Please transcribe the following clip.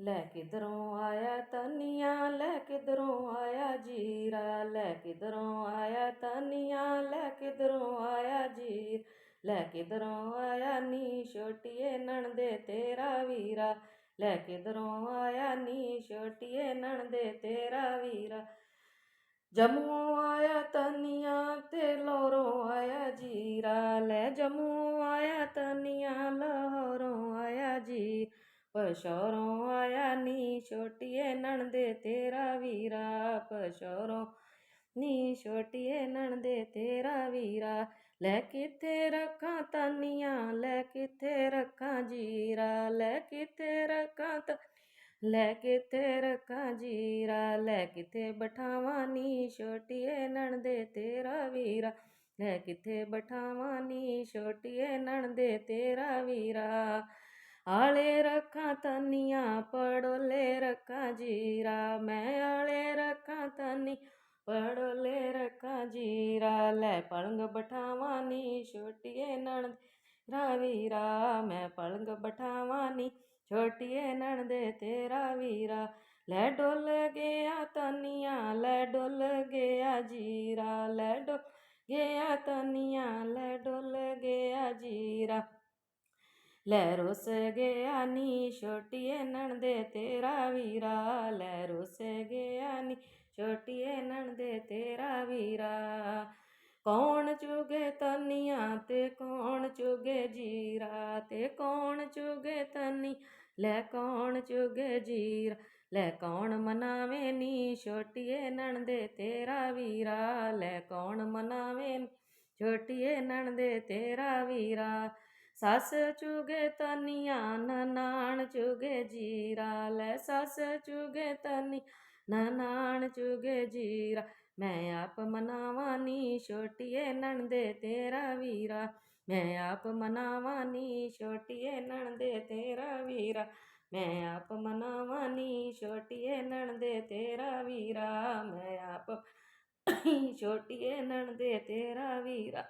ਲੈ ਕਿਧਰੋਂ ਆਇਆ ਤਨੀਆਂ ਲੈ ਕਿਧਰੋਂ ਆਇਆ ਜੀਰਾ, ਲੈ ਕਿਧਰੋਂ ਆਇਆ ਤਨੀਆਂ ਲੈ ਕਿਧਰੋਂ ਆਇਆ ਜੀਰ, ਲੈ ਕਿਧਰੋਂ ਆਇਆ ਨੀ ਛੋਟੀਏ ਨਣਦੇ ਤੇਰਾ ਵੀਰਾ, ਲੈ ਕਿਧਰੋਂ ਆਇਆ ਨੀ ਛੋਟੀਏ ਨਣਦੇ ਤੇਰਾ ਵੀਰਾ। ਜੰਮੂ ਆਇਆ ਤਨੀਆਂ ਤੇ ਲੋਰੋਂ ਆਇਆ ਜੀਰਾ, ਲੈ ਜੰਮੂ ਆਇਆ ਤਨੀਆਂ ਲਾਹੌਰੋਂ ਪਸ਼ੌਰੋਂ ਆਇਆ ਨੀ ਛੋਟੀਏ ਨਣਦੇ ਤੇਰਾ ਵੀਰਾ ਪਸ਼ੌਰੋਂ ਨੀ ਛੋਟੀਏ ਨਣਦੇ ਤੇਰਾ ਵੀਰਾ। ਲੈ ਕਿੱਥੇ ਰੱਖਾਂ ਤਾਨੀਆਂ, ਲੈ ਕਿੱਥੇ ਰੱਖਾਂ ਜੀਰਾ, ਲੈ ਕਿੱਥੇ ਰੱਖਾਂ ਤ, ਲੈ ਕਿੱਥੇ ਰੱਖਾਂ ਜੀਰਾ, ਲੈ ਕਿੱਥੇ ਬਠਾਵਾਂ ਨੀ ਛੋਟੀਏ ਨਣਦੇ ਤੇਰਾ ਵੀਰਾ। ਲੈ ਕਿੱਥੇ ਬਠਾਵਾਂ ਨੀ ਛੋਟੀਏ ਨਣਦੇ ਤੇਰਾ ਵੀਰਾ। ਆਲੇ ਰੱਖਾਂ ਤਨੀਆਂ ਪੜੋਲੇ ਰੱਖਾਂ ਜੀਰਾ, ਮੈਂ ਆਲੇ ਰੱਖਾਂ ਤਨੀ ਪੜੋਲੇ ਰੱਖਾਂ ਜੀਰਾ। ਲੈ ਪਲੰਗ ਬਠਾਵਾਂ ਨੀ ਛੋਟੀਏ ਨਣ ਤੇਰਾ ਵੀਰਾ ਮੈਂ ਪਲੰਗ ਬਠਾਵਾਂ ਨੀ ਛੋਟੀਏ ਨਣਦੇ ਤੇਰਾ ਵੀਰਾ ਲੈ ਡੋਲ ਗਿਆ ਤਨੀਆਂ, ਲੈ ਡੋਲ ਗਿਆ ਜੀਰਾ। ਲੈ ਡੋਲ ਗਿਆ ਤਨੀਆਂ, ਲੈ ਡੋਲ ਗਿਆ ਜੀਰਾ। ਲੈ ਰੁੱਸ ਗਿਆ ਨੀ, ਛੋਟੀਏ ਨਣਦੇ ਤੇਰਾ ਵੀਰਾ। ਲੈ ਰੁੱਸ ਗਿਆ ਨੀ, ਛੋਟੀਏ ਨਣਦੇ ਤੇਰਾ ਵੀਰਾ। ਕੌਣ ਚੁਗੇ ਤਨੀਆਂ ਤੇ ਕੌਣ ਚੁਗੇ ਜੀਰਾ? ਤੇ ਕੌਣ ਚੁਗੇ ਤਨੀ ਲੈ ਕੌਣ ਚੁਗੇ ਜੀਰਾ? ਲੈ ਕੌਣ ਮਨਾਵੇ ਨੀ, ਛੋਟੀਏ ਨਣਦੇ ਤੇਰਾ ਵੀਰਾ। ਲੈ ਕੌਣ ਮਨਾਵੇ ਛੋਟੀਏ ਨਣਦੇ ਤੇਰਾ ਵੀਰਾ। ਸੱਸ ਚੁਗੇ ਤਨੀਆਂ ਨਨਾਣ ਚੁਗੇ ਜੀਰਾ। ਲੈ ਸੱਸ ਚੁਗੇ ਤਨੀ ਨਨਾਣ ਚੁਗੇ ਜੀਰਾ। ਮੈਂ ਆਪ ਮਨਾਵਾਂ ਨੀ ਛੋਟੀਏ ਨਣਦੇ ਤੇਰਾ ਵੀਰਾ। ਮੈਂ ਆਪ ਮਨਾਵਾਂ ਨੀ ਛੋਟੀਏ ਨਣਦੇ ਤੇਰਾ ਵੀਰਾ। ਮੈਂ ਆਪ ਮਨਾਵਾਂ ਨੀ ਛੋਟੀਏ ਨਣਦੇ ਤੇਰਾ ਵੀਰਾ। ਮੈਂ ਆਪ ਛੋਟੀਏ ਨਣਦੇ ਤੇਰਾ ਵੀਰਾ।